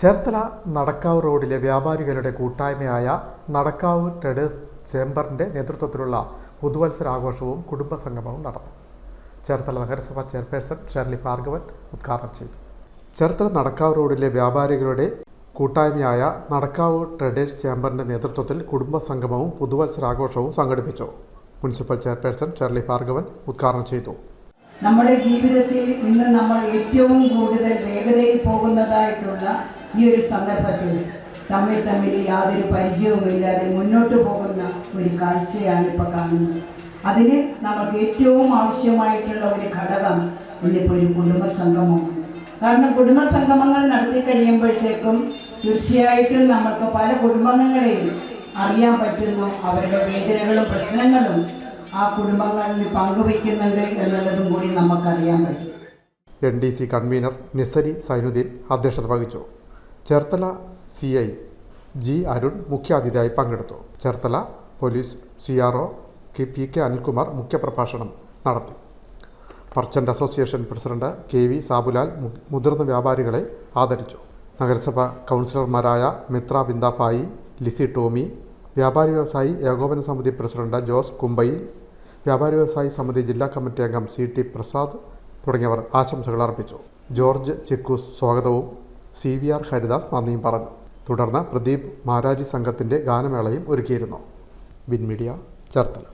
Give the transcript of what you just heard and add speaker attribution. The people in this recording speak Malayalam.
Speaker 1: ചേർത്തല നടക്കാവ് റോഡിലെ വ്യാപാരികളുടെ കൂട്ടായ്മയായ നടക്കാവ് ട്രേഡേഴ്സ് ചേംബറിന്റെ നേതൃത്വത്തിലുള്ള പുതുവത്സരാഘോഷവും കുടുംബസംഗമവും നടന്നു. ചേർത്തല നഗരസഭ ചെയർപേഴ്സൺ ഷെർലി ഭാർഗവൻ ഉദ്ഘാടനം ചെയ്തു. ചേർത്തല നടക്കാവ് റോഡിലെ വ്യാപാരികളുടെ കൂട്ടായ്മയായ നടക്കാവ് ട്രേഡേഴ്സ് ചേംബറിന്റെ നേതൃത്വത്തിൽ കുടുംബസംഗമവും പുതുവത്സരാഘോഷവും സംഘടിപ്പിച്ചു. മുനിസിപ്പൽ ചെയർപേഴ്സൺ ഷെർലി ഭാർഗവൻ ഉദ്ഘാടനം ചെയ്തു.
Speaker 2: നമ്മുടെ ജീവിതത്തിൽ ഇന്ന് നമ്മൾ ഏറ്റവും കൂടുതൽ വേഗതയിൽ പോകുന്നതായിട്ടുള്ള ഈ ഒരു സന്ദർഭത്തിൽ തമ്മിൽ തമ്മിൽ യാതൊരു പരിചയവുമില്ലാതെ മുന്നോട്ട് പോകുന്ന ഒരു കാഴ്ചയാണ് ഇപ്പോൾ കാണുന്നത്. അതിന് നമുക്ക് ഏറ്റവും ആവശ്യമായിട്ടുള്ള ഒരു ഘടകം ഇന്നിപ്പോൾ ഒരു കുടുംബ സംഗമമാണ് കാരണം കുടുംബ സംഗമങ്ങൾ നടത്തി കഴിയുമ്പോഴത്തേക്കും തീർച്ചയായിട്ടും നമുക്ക് പല കുടുംബങ്ങളെയും അറിയാൻ പറ്റുന്നു. അവരുടെ വേദനകളും പ്രശ്നങ്ങളും ആ കുടുംബങ്ങളിൽ പങ്കുവയ്ക്കുന്നുണ്ട് എന്നുള്ളതും കൂടി നമുക്കറിയാൻ പറ്റും.
Speaker 1: N D C convener Nisari Zainuddin അധ്യക്ഷത വഹിച്ചു. Cherthala C I G Arun മുഖ്യാതിഥിയായി പങ്കെടുത്തു. Cherthala police C R O K P K Anilkumar മുഖ്യപ്രഭാഷണം നടത്തി. Merchant association president K V Sabulal മുതിർന്ന വ്യാപാരികളെ ആദരിച്ചു. നഗരസഭ കൗൺസിലർമാരായ മിത്ര ബിന്ദാഫായി ലിസി ടോമി വ്യാപാരി വ്യവസായി ഏകോപന സമിതി പ്രസിഡന്റ് ജോസ് കുമ്പയിൽ വ്യാപാരി വ്യവസായി സമിതി ജില്ലാ കമ്മിറ്റി അംഗം സി ടി പ്രസാദ് തുടങ്ങിയവർ ആശംസകൾ അർപ്പിച്ചു. ജോർജ് ചിക്കൂസ് സ്വാഗതവും സി വി ആർ ഹരിദാസ് നന്ദിയും പറഞ്ഞു. തുടർന്ന് പ്രദീപ് മാരാരി സംഘത്തിന്റെ ഗാനമേളയും ഒരുക്കിയിരുന്നു. Win media Cherthala.